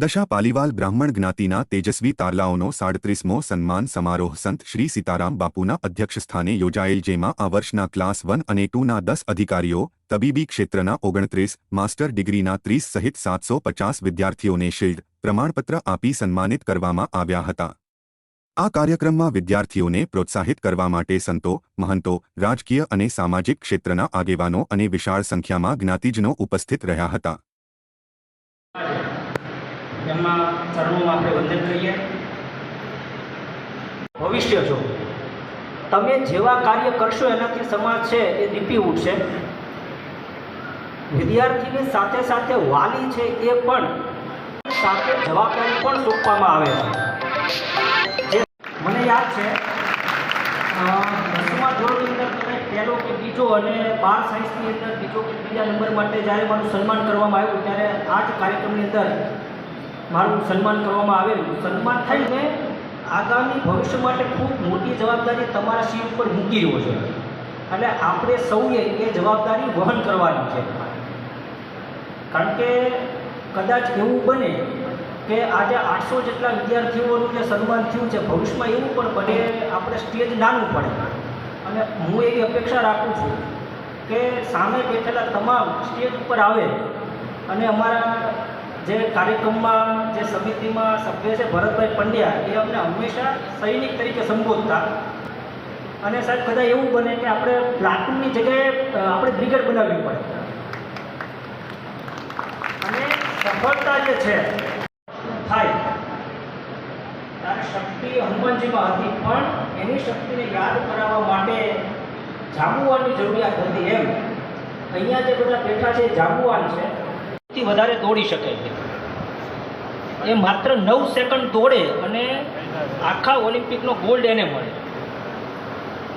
દશા પાલીવાલ બ્રાહ્મણ જ્ઞાતિના તેજસ્વી તારલાઓનો સાડત્રીસમો સન્માન સમારોહ સંત શ્રી સીતારામ બાપુના અધ્યક્ષસ્થાને યોજાયેલ, જેમાં આ વર્ષના ક્લાસ વન અને ટુના દસ અધિકારીઓ, તબીબી ક્ષેત્રના ઓગણત્રીસ, માસ્ટર ડિગ્રીના ત્રીસ સહિત સાતસો પચાસ વિદ્યાર્થીઓને શિલ્ડ, પ્રમાણપત્ર આપી સન્માનિત કરવામાં આવ્યા હતા. આ કાર્યક્રમમાં વિદ્યાર્થીઓને પ્રોત્સાહિત કરવા માટે સંતો, મહંતો, રાજકીય અને સામાજિક ક્ષેત્રના આગેવાનો અને વિશાળ સંખ્યામાં જ્ઞાતિજનો ઉપસ્થિત રહ્યા હતા. એમાં ચરણોમાં આપણે વંદન કરીએ. ભવિષ્ય છો તમે જેવા કાર્ય કરશો એનાથી સમાજ છે એ દીપી ઉઠશે વિદ્યાર્થીની સાથે સાથે વાલી છે એ પણ સાથે જવાબદારી પણ સોંપવામાં આવે છે. મને યાદ છે દસમા ધોરણની અંદર તમે પહેલો કે બીજો અને બાર સાયન્સની અંદર બીજો કે ત્રીજા નંબર માટે જ્યારે મારું સન્માન કરવામાં આવ્યું ત્યારે આ જ કાર્યક્રમની અંદર મારું સન્માન કરવામાં આવેલું. સન્માન થઈને આગામી ભવિષ્ય માટે ખૂબ મોટી જવાબદારી તમારા શિવ ઉપર મૂકી રહ્યો છે. એટલે આપણે સૌએ એ જવાબદારી વહન કરવાની છે. કારણ કે કદાચ એવું બને કે આજે આઠસો જેટલા વિદ્યાર્થીઓનું જે સન્માન થયું છે, ભવિષ્યમાં એવું પણ બને આપણે સ્ટેજ નાનું પડે. અને હું એવી અપેક્ષા રાખું છું કે સામે બેઠેલા તમામ સ્ટેજ ઉપર આવે અને અમારા જે કાર્યક્રમમાં જે સમિતિમાં સભ્ય છે ભરતભાઈ પંડ્યા, એ અમને હંમેશા સૈનિક તરીકે સંબોધતા. અને સાહેબ, કદાચ એવું બને કે આપણે પ્લાટુનની જગ્યાએ આપણે બ્રિગેડ બનાવવી પડે. અને સફળતા જે છે, થાય. ત્યારે શક્તિ હનુમાનજીમાં હતી, પણ એની શક્તિને યાદ કરાવવા માટે જાંબુવાનની જરૂરિયાત હતી એમ. અહીંયા જે બધા બેઠા છે એ જાંબુવાન છે. સૌથી વધારે દોડી શકે છે. એ માત્ર નવ સેકન્ડ દોડે અને આખા ઓલિમ્પિકનો ગોલ્ડ એને મળે.